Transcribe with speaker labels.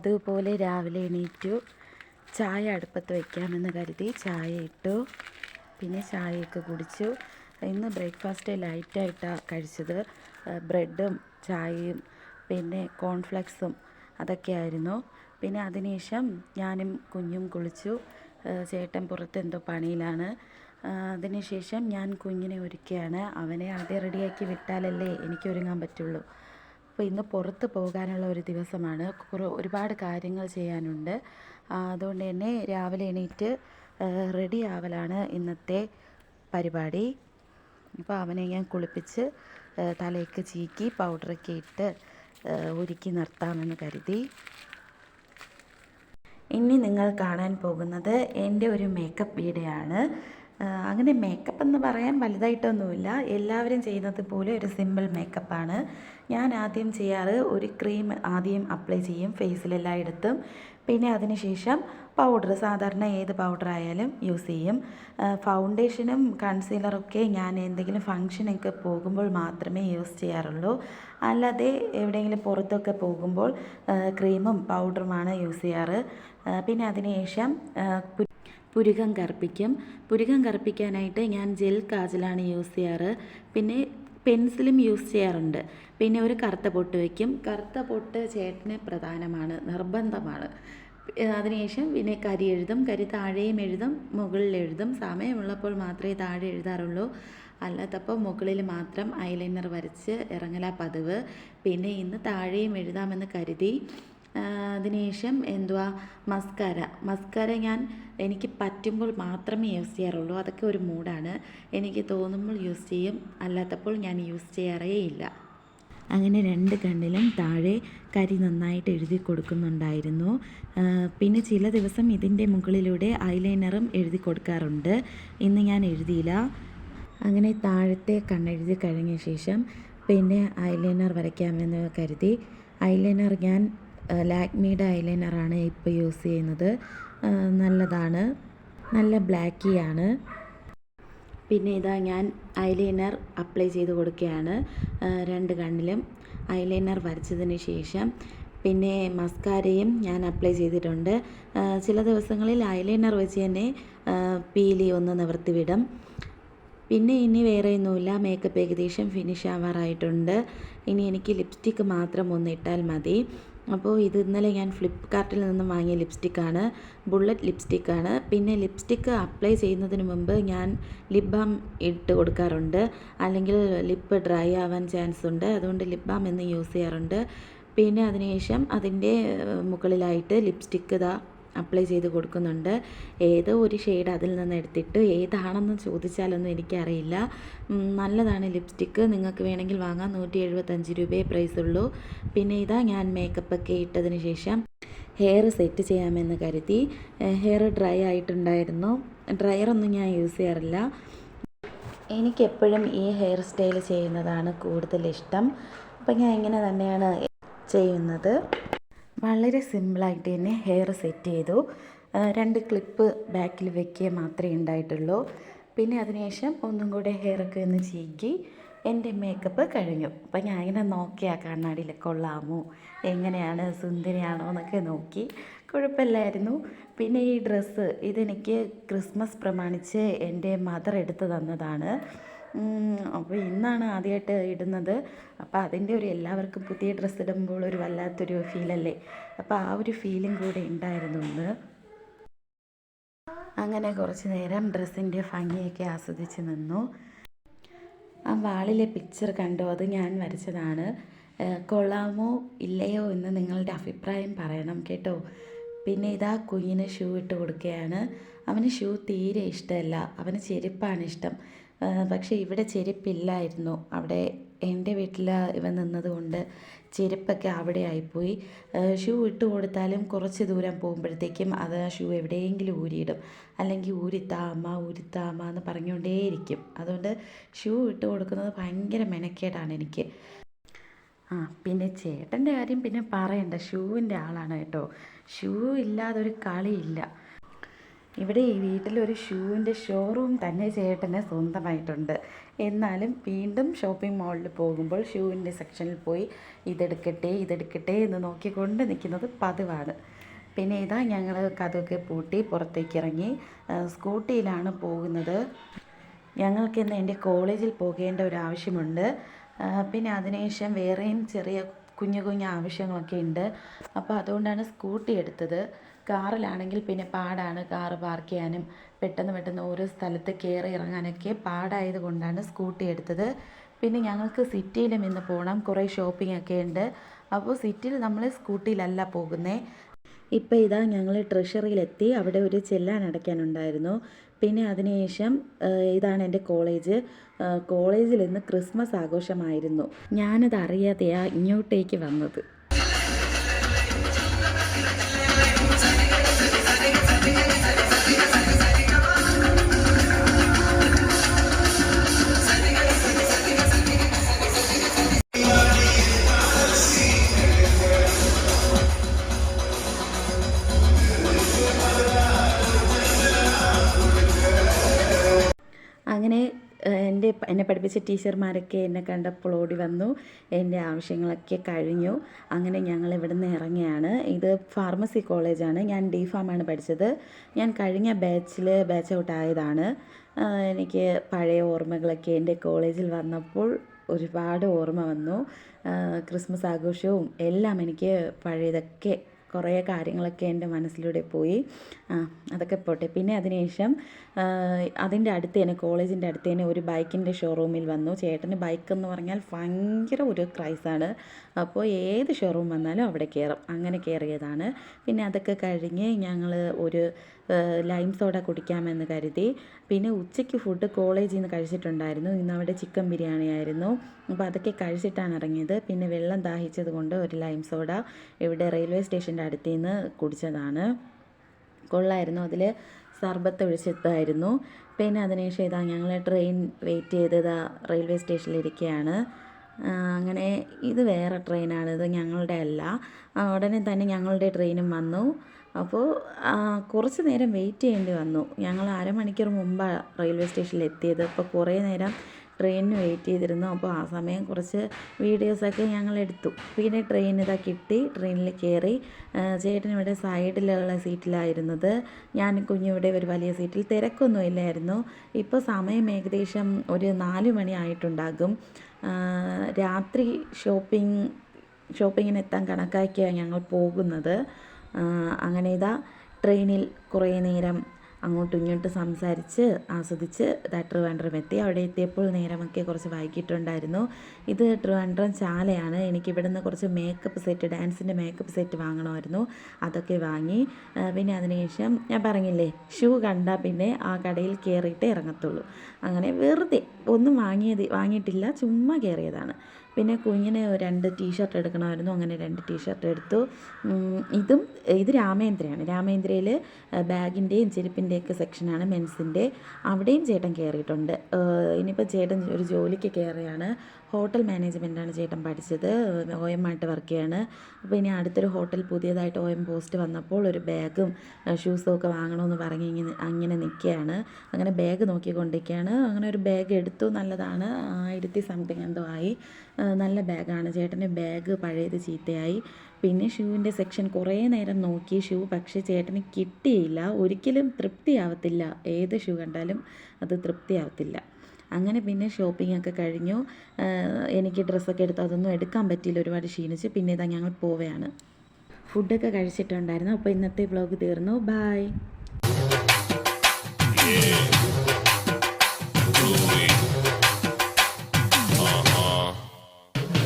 Speaker 1: പതിവ് രാവിലെ എണീറ്റു ചായ അടുപ്പത്ത് വയ്ക്കാമെന്ന് കരുതി ചായ ഇട്ടു. പിന്നെ ചായയൊക്കെ കുടിച്ചു. ഇന്ന് ബ്രേക്ക്ഫാസ്റ്റ് ലൈറ്റായിട്ടാണ് കഴിച്ചത്. ബ്രെഡും ചായയും പിന്നെ കോൺഫ്ലെക്സും അതൊക്കെ ആയിരുന്നു പിന്നെ അതിനുശേഷം ഞാനും കുഞ്ഞും കുളിച്ചു. ചേട്ടൻ പുറത്ത് എന്തോ പണിയിലാണ്. അതിനുശേഷം ഞാൻ കുഞ്ഞിനെ ഒരുക്കുകയാണ് അവനെ ആദ്യം റെഡിയാക്കി വിട്ടാലല്ലേ എനിക്ക് ഒരുങ്ങാൻ പറ്റുള്ളൂ. അപ്പോൾ ഇന്ന് പുറത്ത് പോകാനുള്ള ഒരു ദിവസമാണ്. ഒരുപാട് കാര്യങ്ങൾ ചെയ്യാനുണ്ട്. അതുകൊണ്ട് തന്നെ രാവിലെ എണീറ്റ് റെഡി ആവലാണ് ഇന്നത്തെ പരിപാടി. അപ്പോൾ അവനെ ഞാൻ കുളിപ്പിച്ച് തലയ്ക്ക് ചീക്കി പൗഡറൊക്കെ ഇട്ട് ഒരുക്കി നിർത്താമെന്ന് കരുതി. ഇനി നിങ്ങൾ കാണാൻ പോകുന്നത് എന്റെ ഒരു മേക്കപ്പ് വീഡിയോ ആണ്. അങ്ങനെ മേക്കപ്പ് എന്ന് പറയാൻ വലുതായിട്ടൊന്നുമില്ല. എല്ലാവരും ചെയ്യുന്നത് പോലെ ഒരു സിമ്പിൾ മേക്കപ്പാണ് ഞാൻ ആദ്യം ചെയ്യാറ് ഒരു ക്രീം ആദ്യം അപ്ലൈ ചെയ്യും ഫേസിലെല്ലാം എടുത്തും. പിന്നെ അതിനുശേഷം പൗഡർ സാധാരണ ഏത് പൗഡർ ആയാലും യൂസ് ചെയ്യും. ഫൗണ്ടേഷനും കൺസീലറൊക്കെ ഞാൻ എന്തെങ്കിലും ഫങ്ഷനൊക്കെ പോകുമ്പോൾ മാത്രമേ യൂസ് ചെയ്യാറുള്ളൂ. അല്ലാതെ എവിടെയെങ്കിലും പുറത്തൊക്കെ പോകുമ്പോൾ ക്രീമും പൗഡറുമാണ് യൂസ് ചെയ്യാറ്. പിന്നെ അതിനുശേഷം പുരുകം കറുപ്പിക്കും. പുരുകം കറുപ്പിക്കാനായിട്ട് ഞാൻ ജെൽ കാജലാണ് യൂസ് ചെയ്യാറ്. പിന്നെ പെൻസിലും യൂസ് ചെയ്യാറുണ്ട്. പിന്നെ ഒരു കറുത്ത പൊട്ട് വയ്ക്കും കറുത്ത പൊട്ട് ചേട്ടന് പ്രധാനമാണ് നിർബന്ധമാണ്. അതിനുശേഷം പിന്നെ കരി എഴുതും. കരി താഴെയും എഴുതും. മുകളിൽ എഴുതും. സമയമുള്ളപ്പോൾ മാത്രമേ താഴെ എഴുതാറുള്ളൂ. അല്ലാത്തപ്പോൾ മുകളിൽ മാത്രം ഐലൈനർ വരച്ച് ഇറങ്ങല പതിവ്. പിന്നെ ഇന്ന് താഴെയും എഴുതാമെന്ന് കരുതി അതിനുശേഷം എന്തുവാ? മസ്കാര. മസ്കാര ഞാൻ എനിക്ക് പറ്റുമ്പോൾ മാത്രമേ യൂസ് ചെയ്യാറുള്ളൂ. അതൊക്കെ ഒരു മൂഡാണ്. എനിക്ക് തോന്നുമ്പോൾ യൂസ് ചെയ്യും. അല്ലാത്തപ്പോൾ ഞാൻ യൂസ് ചെയ്യാറേ ഇല്ല. അങ്ങനെ രണ്ട് കണ്ണിലും താഴെ കരി നന്നായിട്ട് എഴുതി കൊടുക്കുന്നുണ്ടായിരുന്നു. പിന്നെ ചില ദിവസം ഇതിന്റെ മുകളിലൂടെ ഐലൈനറും എഴുതി കൊടുക്കാറുണ്ട്. ഇന്ന് ഞാൻ എഴുതിയില്ല. അങ്ങനെ താഴത്തെ കണ്ണെഴുതി കഴിഞ്ഞ ശേഷം പിന്നെ ഐലൈനർ വരയ്ക്കാമെന്ന് കരുതി. ഐലൈനർ ഞാൻ ലാക്മിയുടെ ഐലൈനറാണ് ഇപ്പോൾ യൂസ് ചെയ്യുന്നത്. നല്ലതാണ്. നല്ല ബ്ലാക്കി ആണ്. പിന്നെ ഇതാ ഞാൻ ഐലൈനർ അപ്ലൈ ചെയ്ത് കൊടുക്കുകയാണ്. രണ്ട് കണ്ണിലും ഐലൈനർ വരച്ചതിന് ശേഷം പിന്നെ മസ്കാരയും ഞാൻ അപ്ലൈ ചെയ്തിട്ടുണ്ട്. ചില ദിവസങ്ങളിൽ ഐലൈനർ വെച്ച് തന്നെ പീലി ഒന്ന് നിവർത്തി വിടും പിന്നെ ഇനി വേറെ ഒന്നുമില്ല മേക്കപ്പ് ഏകദേശം ഫിനിഷ് ആവാറായിട്ടുണ്ട്. ഇനി എനിക്ക് ലിപ്സ്റ്റിക്ക് മാത്രം ഒന്ന് ഇട്ടാൽ മതി. അപ്പോൾ ഇത് ഇന്നലെ ഞാൻ ഫ്ലിപ്പ്കാർട്ടിൽ നിന്നും വാങ്ങിയ ലിപ്സ്റ്റിക്കാണ്. ബുള്ളറ്റ് ലിപ്സ്റ്റിക്കാണ്. പിന്നെ ലിപ്സ്റ്റിക്ക് അപ്ലൈ ചെയ്യുന്നതിന് മുമ്പ് ഞാൻ ലിപ് ബാം ഇട്ട് കൊടുക്കാറുണ്ട്. അല്ലെങ്കിൽ ലിപ്പ് ഡ്രൈ ആവാൻ ചാൻസ് ഉണ്ട്. അതുകൊണ്ട് ലിപ് ബാം എന്ന് യൂസ് ചെയ്യാറുണ്ട്. പിന്നെ അതിനുശേഷം അതിന്റെ മുകളിലായിട്ട് ലിപ്സ്റ്റിക്ക് ഇതാ അപ്ലൈ ചെയ്ത് കൊടുക്കുന്നുണ്ട്. ഏതോ ഒരു ഷെയ്ഡ് അതിൽ നിന്ന് എടുത്തിട്ട് ഏതാണെന്ന് ചോദിച്ചാലൊന്നും എനിക്കറിയില്ല. നല്ലതാണ് ലിപ്സ്റ്റിക്ക് നിങ്ങൾക്ക് വേണമെങ്കിൽ വാങ്ങാം. നൂറ്റി എഴുപത്തഞ്ച് രൂപയെ പ്രൈസ് ഉള്ളൂ. പിന്നെ ഇതാ ഞാൻ മേക്കപ്പ് ഒക്കെ ഇട്ടതിന് ശേഷം ഹെയർ സെറ്റ് ചെയ്യാമെന്ന് കരുതി. ഹെയർ ഡ്രൈ ആയിട്ടുണ്ടായിരുന്നു. ഡ്രയറൊന്നും ഞാൻ യൂസ് ചെയ്യാറില്ല. എനിക്കെപ്പോഴും ഈ ഹെയർ സ്റ്റൈൽ ചെയ്യുന്നതാണ് കൂടുതൽ ഇഷ്ടം. അപ്പം ഞാൻ ഇങ്ങനെ തന്നെയാണ് ചെയ്യുന്നത്. വളരെ സിമ്പിളായിട്ട് തന്നെ ഹെയർ സെറ്റ് ചെയ്തു. രണ്ട് ക്ലിപ്പ് ബാക്കിൽ വെക്കുക മാത്രമേ ഉണ്ടായിട്ടുള്ളൂ. പിന്നെ അതിനുശേഷം ഒന്നും കൂടെ ഹെയറൊക്കെ ഒന്ന് ചീക്കി എന്റെ മേക്കപ്പ് കഴിഞ്ഞു. അപ്പം ഞാൻ ഇങ്ങനെ നോക്കിയാൽ കണ്ണാടിയിൽ കൊള്ളാമോ എങ്ങനെയാണ് സുന്ദരിയാണോ എന്നൊക്കെ നോക്കി. കുഴപ്പമില്ലായിരുന്നു. പിന്നെ ഈ ഡ്രസ്സ് ഇതെനിക്ക് ക്രിസ്മസ് പ്രമാണിച്ച് എന്റെ മദർ എടുത്തു തന്നതാണ്. അപ്പോൾ ഇന്നാണ് ആദ്യമായിട്ട് ഇടുന്നത്. അപ്പോൾ അതിന്റെ ഒരു എല്ലാവർക്കും പുതിയ ഡ്രസ്സ് ഇടുമ്പോൾ ഒരു വല്ലാത്തൊരു ഫീലല്ലേ അപ്പോൾ ആ ഒരു ഫീലും കൂടെ ഉണ്ടായിരുന്നു ഇന്ന്. അങ്ങനെ കുറച്ച് നേരം ഡ്രസ്സിന്റെ ഭംഗിയൊക്കെ ആസ്വദിച്ച് നിന്നു. ആ വാളിലെ പിക്ചർ കണ്ടോ? അത് ഞാൻ വരച്ചതാണ്. കൊള്ളാമോ? ഇല്ലയോ എന്ന് നിങ്ങളുടെ അഭിപ്രായം പറയണം കേട്ടോ. പിന്നെ ഇതാ കുഞ്ഞിന് ഷൂ ഇട്ട് കൊടുക്കുകയാണ്. അവന് ഷൂ തീരെ ഇഷ്ടമല്ല. അവന് ചെരുപ്പാണ് ഇഷ്ടം. പക്ഷേ ഇവിടെ ചെരുപ്പില്ലായിരുന്നു. അവിടെ എന്റെ വീട്ടിൽ ഇവൻ നിന്നതുകൊണ്ട് ചെരുപ്പൊക്കെ അവിടെ ആയിപ്പോയി. ഷൂ ഇട്ട് കൊടുത്താലും കുറച്ച് ദൂരം പോകുമ്പോഴത്തേക്കും അത് ഷൂ എവിടെയെങ്കിലും ഊരിയിടും. അല്ലെങ്കിൽ ഊരിത്താമ ഊരിത്താമ എന്ന് പറഞ്ഞുകൊണ്ടേയിരിക്കും. അതുകൊണ്ട് ഷൂ ഇട്ട് കൊടുക്കുന്നത് ഭയങ്കര മെനക്കേടാണ് എനിക്ക്. ആ പിന്നെ ചേട്ടന്റെ കാര്യം പിന്നെ പറയണ്ട. ഷൂവിന്റെ ആളാണ് കേട്ടോ. ഷൂ ഇല്ലാതൊരു കളിയില്ല. ഇവിടെ ഈ വീട്ടിലൊരു ഷൂവിന്റെ ഷോറൂം തന്നെ ചേട്ടന് സ്വന്തമായിട്ടുണ്ട്. എന്നാലും വീണ്ടും ഷോപ്പിംഗ് മാളിൽ പോകുമ്പോൾ ഷൂവിന്റെ സെക്ഷനിൽ പോയി ഇതെടുക്കട്ടെ ഇതെടുക്കട്ടെ എന്ന് നോക്കിക്കൊണ്ട് നിൽക്കുന്നത് പതിവാണ്. പിന്നെ ഇതാ ഞങ്ങൾ കഥയൊക്കെ പൂട്ടി പുറത്തേക്ക് ഇറങ്ങി സ്കൂട്ടിയിലാണ് പോകുന്നത്. ഞങ്ങൾക്കിന്ന് എന്റെ കോളേജിൽ പോകേണ്ട ഒരു ആവശ്യമുണ്ട്. പിന്നെ അതിനുശേഷം വേറെയും ചെറിയ കുഞ്ഞു കുഞ്ഞു ആവശ്യങ്ങളൊക്കെ ഉണ്ട്. അപ്പോൾ അതുകൊണ്ടാണ് സ്കൂട്ടി എടുത്തത്. കാറിലാണെങ്കിൽ പിന്നെ പാടാണ്. കാറ് പാർക്ക് ചെയ്യാനും പെട്ടെന്ന് പെട്ടെന്ന് ഓരോ സ്ഥലത്ത് കയറി ഇറങ്ങാനൊക്കെ പാടായത് കൊണ്ടാണ് സ്കൂട്ടി എടുത്തത്. പിന്നെ ഞങ്ങൾക്ക് സിറ്റിയിലും ഇന്ന് പോകണം കുറേ ഷോപ്പിംഗ് ഒക്കെ ഉണ്ട്. അപ്പോൾ സിറ്റിയിൽ നമ്മൾ സ്കൂട്ടിയിലല്ല പോകുന്നത് ഇപ്പോൾ ഇതാ ഞങ്ങൾ ട്രഷറിയിലെത്തി. അവിടെ ഒരു ചെല്ലാൻ അടയ്ക്കാനുണ്ടായിരുന്നു. പിന്നെ അതിനുശേഷം ഇതാണ് എന്റെ കോളേജ്. കോളേജിൽ ഇന്ന് ക്രിസ്മസ് ആഘോഷമായിരുന്നു. ഞാനത് അറിയാതെയാ ഇങ്ങോട്ടേക്ക് വന്നത്. എന്നെ പഠിപ്പിച്ച ടീച്ചർമാരൊക്കെ എന്നെ കണ്ടപ്പോൾ ഓടി വന്നു. എന്റെ ആവശ്യങ്ങളൊക്കെ കഴിഞ്ഞു. അങ്ങനെ ഞങ്ങൾ ഇവിടെ നിന്ന് ഇറങ്ങിയാണ്. ഇത് ഫാർമസി കോളേജാണ്. ഞാൻ ഡി ഫാമാണ് പഠിച്ചത്. ഞാൻ കഴിഞ്ഞ ബാച്ചിൽ ബാച്ച് ഔട്ട് ആയതാണ്. എനിക്ക് പഴയ ഓർമ്മകളൊക്കെ എന്റെ കോളേജിൽ വന്നപ്പോൾ ഒരുപാട് ഓർമ്മ വന്നു. ക്രിസ്മസ് ആഘോഷവും എല്ലാം എനിക്ക് പഴയതൊക്കെ കുറേ കാര്യങ്ങളൊക്കെ എന്റെ മനസ്സിലൂടെ പോയി. അതൊക്കെ പോട്ടെ. പിന്നെ അതിനുശേഷം അതിന്റെ അടുത്ത് തന്നെ കോളേജിന്റെ അടുത്ത് തന്നെ ഒരു ബൈക്കിന്റെ ഷോറൂമിൽ വന്നു. ചേട്ടന് ബൈക്ക് എന്ന് പറഞ്ഞാൽ ഭയങ്കര ഒരു ക്രൈസാണ്. അപ്പോൾ ഏത് ഷോറൂം വന്നാലും അവിടെ കയറും. അങ്ങനെ കയറിയതാണ്. പിന്നെ അതൊക്കെ കഴിഞ്ഞ് ഞങ്ങൾ ഒരു ലൈം സോഡ കുടിക്കാമെന്ന് കരുതി. പിന്നെ ഉച്ചയ്ക്ക് ഫുഡ് കോളേജിൽ നിന്ന് കഴിച്ചിട്ടുണ്ടായിരുന്നു. ഇന്ന് അവിടെ ചിക്കൻ ബിരിയാണി ആയിരുന്നു. അപ്പോൾ അതൊക്കെ കഴിച്ചിട്ടാണ് ഇറങ്ങിയത്. പിന്നെ വെള്ളം ദാഹിച്ചത് കൊണ്ട് ഒരു ലൈം സോഡ ഇവിടെ റെയിൽവേ സ്റ്റേഷന്റെ അടുത്ത് നിന്ന് കുടിച്ചതാണ്. കൊള്ളായിരുന്നു. അതിൽ സർബത്ത് ഒഴിച്ചതായിരുന്നു പിന്നെ അതിനുശേഷം ഇതാ ഞങ്ങൾ ട്രെയിൻ വെയിറ്റ് ചെയ്ത് ഇതാ റെയിൽവേ സ്റ്റേഷനിലിരിക്കുകയാണ് അങ്ങനെ ഇത് വേറെ ട്രെയിനാണ് ഇത് ഞങ്ങളുടെ അല്ല. ഉടനെ തന്നെ ഞങ്ങളുടെ ട്രെയിനും വന്നു. അപ്പോൾ കുറച്ച് നേരം വെയിറ്റ് ചെയ്യേണ്ടി വന്നു. ഞങ്ങൾ അരമണിക്കൂർ മുമ്പാണ് റെയിൽവേ സ്റ്റേഷനിൽ എത്തിയത്. അപ്പോൾ കുറേ നേരം ട്രെയിനിന് വെയിറ്റ് ചെയ്തിരുന്നു. അപ്പോൾ ആ സമയം കുറച്ച് വീഡിയോസൊക്കെ ഞങ്ങൾ എടുത്തു. പിന്നെ ട്രെയിൻ ഇതാ കിട്ടി. ട്രെയിനിൽ കയറി ചേട്ടൻ ഇവിടെ സൈഡിലുള്ള സീറ്റിലായിരുന്നത് ഞാൻ കുഞ്ഞിവിടെ ഒരു വലിയ സീറ്റിൽ തിരക്കൊന്നും ഇല്ലായിരുന്നു. ഇപ്പോൾ സമയം ഏകദേശം ഒരു നാല് മണി ആയിട്ടുണ്ടാകും. രാത്രി ഷോപ്പിംഗ് ഷോപ്പിങ്ങിന് എത്താൻ കണക്കാക്കിയാണ് ഞങ്ങൾ പോകുന്നത്. അങ്ങനെ ഇതാ ട്രെയിനിൽ കുറേ നേരം അങ്ങോട്ടും ഇങ്ങോട്ടും സംസാരിച്ച് ആസ്വദിച്ച് ട്രിവാൻഡ്രം എത്തി. അവിടെ എത്തിയപ്പോൾ നേരമൊക്കെ കുറച്ച് വൈകിട്ടുണ്ടായിരുന്നു. ഇത് ട്രിവാൻഡ്രം ചാലയാണ് എനിക്ക് ഇവിടുന്ന് കുറച്ച് മേക്കപ്പ് സെറ്റ് ഡാൻസിന്റെ മേക്കപ്പ് സെറ്റ് വാങ്ങണമായിരുന്നു. അതൊക്കെ വാങ്ങി. പിന്നെ അതിനുശേഷം ഞാൻ പറഞ്ഞില്ലേ ഷൂ കണ്ടാൽ പിന്നെ ആ കടയിൽ കയറിയിട്ടേ ഇറങ്ങത്തുള്ളൂ. അങ്ങനെ വെറുതെ ഒന്നും വാങ്ങിയത് വാങ്ങിയിട്ടില്ല ചുമ്മാ കയറിയതാണ് പിന്നെ കുഞ്ഞിന് രണ്ട് ടീഷർട്ട് എടുക്കണമായിരുന്നു. അങ്ങനെ രണ്ട് ടീഷർട്ട് എടുത്തു. ഇതും ഇത് രാമേന്ദ്രയാണ്. രാമേന്ദ്രയിൽ ബാഗിന്റെയും ചെരുപ്പിന്റെയൊക്കെ സെക്ഷനാണ് മെൻസിന്റെ അവിടെയും ചേട്ടൻ കയറിയിട്ടുണ്ട് ഇനിയിപ്പോൾ ചേട്ടൻ ഒരു ജോലിക്ക് കയറിയാണ് ഹോട്ടൽ മാനേജ്മെന്റാണ് ചേട്ടൻ പഠിച്ചത്. ഒ എം ആയിട്ട് വർക്ക് ചെയ്യാണ്. അപ്പോൾ ഇനി അടുത്തൊരു ഹോട്ടൽ പുതിയതായിട്ട് ഒ എം പോസ്റ്റ് വന്നപ്പോൾ ഒരു ബാഗും ഷൂസും ഒക്കെ വാങ്ങണമെന്ന് പറഞ്ഞ് ഇങ്ങനെ അങ്ങനെ നിൽക്കുകയാണ് അങ്ങനെ ബാഗ് നോക്കിക്കൊണ്ടിരിക്കുകയാണ് അങ്ങനെ ഒരു ബാഗ് എടുത്തു. നല്ലതാണ്. ആയിരത്തി സംതിങ് എന്തോ ആയി. നല്ല ബാഗാണ് ചേട്ടന്റെ ബാഗ് പഴയത് ചീത്തയായി. പിന്നെ ഷൂവിന്റെ സെക്ഷൻ കുറേ നേരം നോക്കി. ഷൂ പക്ഷേ ചേട്ടന് കിട്ടിയില്ല. ഒരിക്കലും തൃപ്തിയാവത്തില്ല. ഏത് ഷൂ കണ്ടാലും അത് തൃപ്തിയാവത്തില്ല. അങ്ങനെ പിന്നെ ഷോപ്പിംഗ് ഒക്കെ കഴിഞ്ഞു. എനിക്ക് ഡ്രസ്സൊക്കെ എടുത്ത് അതൊന്നും എടുക്കാൻ പറ്റിയില്ല. ഒരുപാട് ക്ഷീണിച്ച് പിന്നെ ഇതാ ഞങ്ങൾ പോവുകയാണ്. ഫുഡൊക്കെ കഴിച്ചിട്ടുണ്ടായിരുന്നു. അപ്പോൾ ഇന്നത്തെ വ്ലോഗ് തീർന്നു. ബായ്